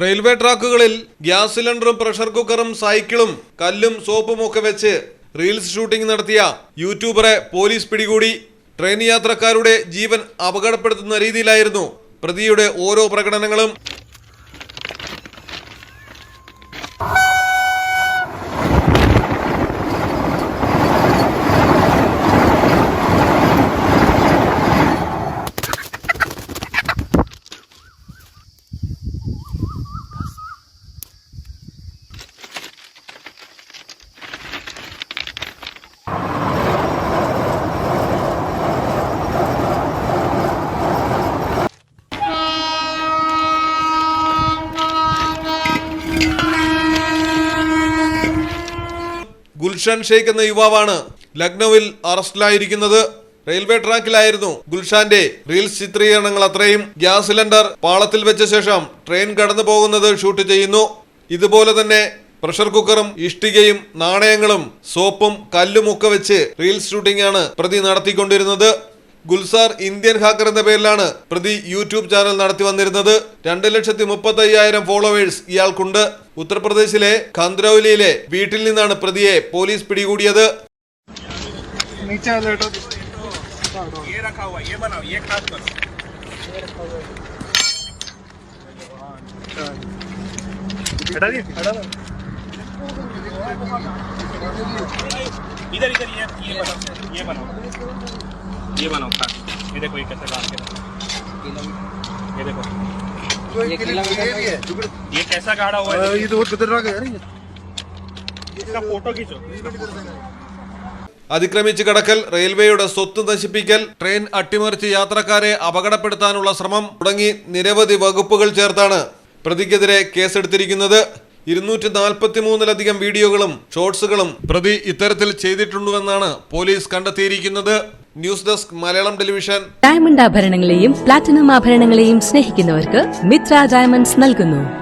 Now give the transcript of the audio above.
Railway ട്രാക്കുകളിൽ gas സിലിണ്ടറും pressure കുക്കറും സൈക്കിളും കല്ലും സോപ്പും ഒക്കെ വെച്ച് റീൽസ് ഷൂട്ടിംഗ് നടത്തിയ യൂട്യൂബറെ പോലീസ് പിടികൂടി. ട്രെയിൻ യാത്രക്കാരുടെ ജീവൻ അപകടപ്പെടുത്തുന്ന രീതിയിലായിരുന്നു പ്രതിയുടെ ഓരോ പ്രകടനങ്ങളും. ഗുൽഷൻ ഷെയ്ഖ് എന്ന യുവാവാണ് ലക്നൌവിൽ അറസ്റ്റിലായിരിക്കുന്നത്. റെയിൽവേ ട്രാക്കിലായിരുന്നു ഗുൽഷാന്റെ റീൽസ് ചിത്രീകരണങ്ങൾ അത്രയും. ഗ്യാസ് സിലിണ്ടർ പാളത്തിൽ വെച്ച ശേഷം ട്രെയിൻ കടന്നു പോകുന്നത് ഷൂട്ട് ചെയ്യുന്നു. ഇതുപോലെ തന്നെ പ്രഷർ കുക്കറും ഇഷ്ടികയും നാണയങ്ങളും സോപ്പും കല്ലുമൊക്കെ വെച്ച് റീൽസ് ഷൂട്ടിംഗ് ആണ് പ്രതി നടത്തിക്കൊണ്ടിരുന്നത്. ഗുൽസാർ ഇന്ത്യൻ ഹാക്കർ എന്ന പേരിലാണ് പ്രതി യൂട്യൂബ് ചാനൽ നടത്തി വന്നിരുന്നത് രണ്ട് ലക്ഷത്തി മുപ്പത്തി അയ്യായിരം ഫോളോവേഴ്സ് ഇയാൾക്കുണ്ട് ഉത്തർപ്രദേശിലെ ഖന്ദ്രൌലിയിലെ വീട്ടിൽ നിന്നാണ് പ്രതിയെ പോലീസ് പിടികൂടിയത് नीचे लेटो ये रखा हुआ है, ये बनाओ ये खास करो हटा दिए हटा दो इधर इधर ये ये बनाओ ये बनाओ ये बनाओ खास ये देखो ये कैसे डाल के बनाओ। ये देखो ये भी है ये कैसा गाड़ा हुआ है ये तो बहुत खतरनाक है यार ये इसका फोटो खींचो അതിക്രമിച്ച് കടക്കൽ റെയിൽവേയുടെ സ്വത്ത് നശിപ്പിക്കൽ ട്രെയിൻ അട്ടിമറിച്ച് യാത്രക്കാരെ അപകടപ്പെടുത്താനുള്ള ശ്രമം തുടങ്ങി നിരവധി വകുപ്പുകൾ ചേർത്താണ് പ്രതിക്കെതിരെ കേസെടുത്തിരിക്കുന്നത് ഇരുന്നൂറ്റി നാൽപ്പത്തി മൂന്നിലധികം വീഡിയോകളും ഷോർട്സുകളും പ്രതി ഇത്തരത്തിൽ ചെയ്തിട്ടുണ്ടുവെന്നാണ് പോലീസ് കണ്ടെത്തിയിരിക്കുന്നത് News desk Malayalam television. Diamond ആഭരണങ്ങളെയും platinum ആഭരണങ്ങളെയും സ്നേഹിക്കുന്നവർക്ക് മിത്ര ഡയമണ്ട്സ് നൽകുന്നു.